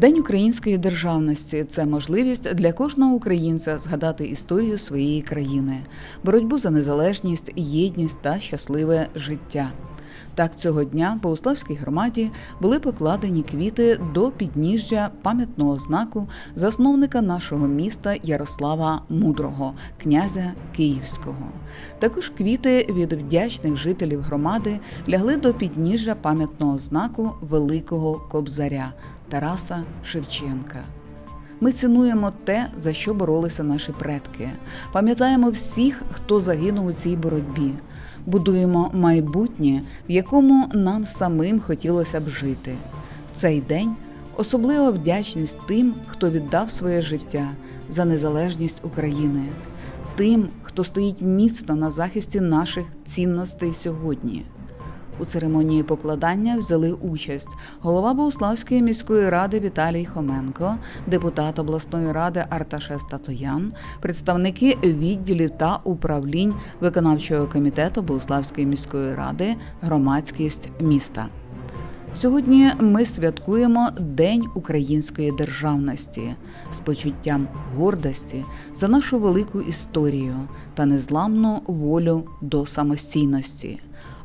День української державності це можливість для кожного українця згадати історію своєї країни, боротьбу за незалежність, єдність та щасливе життя. Так, цього дня в Богославській громаді були покладені квіти до підніжжя пам'ятного знаку засновника нашого міста Ярослава Мудрого, князя Київського. Також квіти від вдячних жителів громади лягли до підніжжя пам'ятного знаку Великого Кобзаря Тараса Шевченка. Ми цінуємо те, за що боролися наші предки. Пам'ятаємо всіх, хто загинув у цій боротьбі. Будуємо майбутнє, в якому нам самим хотілося б жити. Цей день особлива вдячність тим, хто віддав своє життя за незалежність України, тим, хто стоїть міцно на захисті наших цінностей сьогодні. У церемонії покладання взяли участь голова Богуславської міської ради Віталій Хоменко, депутат обласної ради Арташес Татоян, представники відділів та управлінь виконавчого комітету Богуславської міської ради, громадськість міста. Сьогодні ми святкуємо День української державності з почуттям гордості за нашу велику історію та незламну волю до самостійності.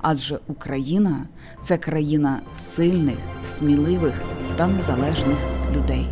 Адже Україна це країна сильних, сміливих та незалежних людей.